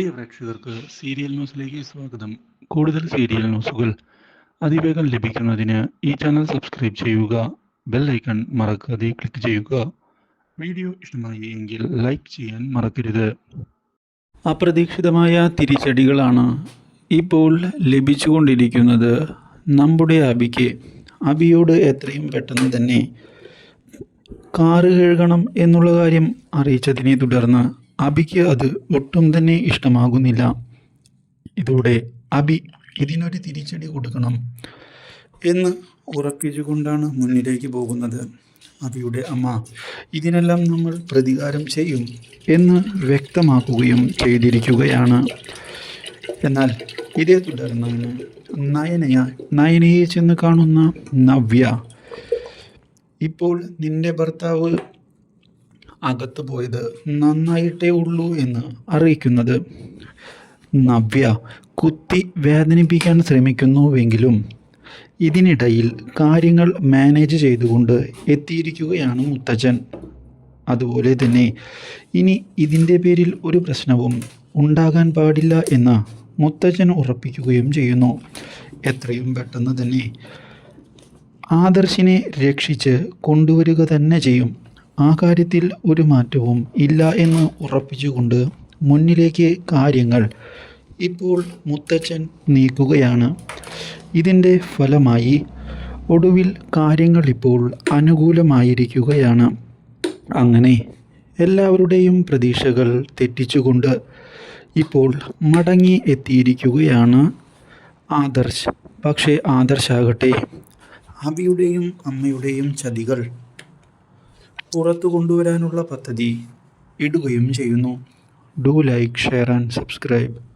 പ്രിയ പ്രേക്ഷകർക്ക് സീരിയൽ ന്യൂസിലേക്ക് സ്വാഗതം. കൂടുതൽ സീരിയൽ ന്യൂസുകൾ അതിവേഗം ലഭിക്കുന്നതിന് ഈ ചാനൽ സബ്സ്ക്രൈബ് ചെയ്യുക ബെൽ ഐക്കൺ മറക്കാതെ ക്ലിക്ക് ചെയ്യുക. വീഡിയോ ഇഷ്ടമായി എങ്കിൽ ലൈക്ക് ചെയ്യാൻ മറക്കരുത്. അപ്രതീക്ഷിതമായ തിരിച്ചടികളാണ് ഇപ്പോൾ ലഭിച്ചുകൊണ്ടിരിക്കുന്നത് നമ്മുടെ അബിക്ക്. അബിയോട് എത്രയും പെട്ടെന്ന് തന്നെ കാറ് കഴുകണം എന്നുള്ള കാര്യം അറിയിച്ചതിനെ തുടർന്ന് അബിക്ക് അത് ഒട്ടും തന്നെ ഇഷ്ടമാകുന്നില്ല. ഇതോടെ അബി ഇതിനൊരു തിരിച്ചടി കൊടുക്കണം എന്ന് ഉറപ്പിച്ചുകൊണ്ടാണ് മുന്നിലേക്ക് പോകുന്നത്. അബിയുടെ അമ്മ ഇതിനെല്ലാം നമ്മൾ പ്രതികാരം ചെയ്യും എന്ന് വ്യക്തമാക്കുകയും ചെയ്തിരിക്കുകയാണ്. എന്നാൽ ഇതേ തുടർന്നാണ് നയനയ നയനയെ ചെന്ന് കാണുന്ന നവ്യ ഇപ്പോൾ നിന്റെ ഭർത്താവ് അകത്ത് പോയത് നന്നായിട്ടേ ഉള്ളൂ എന്ന് അറിയിക്കുന്നത്. നവ്യ കുത്തി വേദനിപ്പിക്കാൻ ശ്രമിക്കുന്നുവെങ്കിലും ഇതിനിടയിൽ കാര്യങ്ങൾ മാനേജ് ചെയ്തുകൊണ്ട് എത്തിയിരിക്കുകയാണ് മുത്തച്ഛൻ. അതുപോലെ തന്നെ ഇനി ഇതിന്റെ പേരിൽ ഒരു പ്രശ്നവും ഉണ്ടാകാൻ പാടില്ല എന്ന് മുത്തച്ഛൻ ഉറപ്പിക്കുകയും ചെയ്യുന്നു. എത്രയും പെട്ടെന്ന് തന്നെ ആദർശിനെ രക്ഷിച്ച് കൊണ്ടുവരിക തന്നെ ചെയ്യും. ആ കാര്യത്തിൽ ഒരു മാറ്റവും ഇല്ല എന്ന് ഉറപ്പിച്ചുകൊണ്ട് മുന്നിലേക്ക് കാര്യങ്ങൾ ഇപ്പോൾ മുത്തച്ഛൻ നീക്കുകയാണ്. ഇതിന്റെ ഫലമായി ഒടുവിൽ കാര്യങ്ങൾ ഇപ്പോൾ അനുകൂലമായിരിക്കുകയാണ്. അങ്ങനെ എല്ലാവരുടെയും പ്രതീക്ഷകൾ തെറ്റിച്ചുകൊണ്ട് ഇപ്പോൾ മടങ്ങി എത്തിയിരിക്കുകയാണ് ആദർശ്. പക്ഷേ ആദർശാകട്ടെ അബിയുടെയും അമ്മയുടെയും ചതികൾ പുറത്തു കൊണ്ടുവരാനുള്ള പദ്ധതി ഇടുകയും ചെയ്യുന്നു. Do like share and subscribe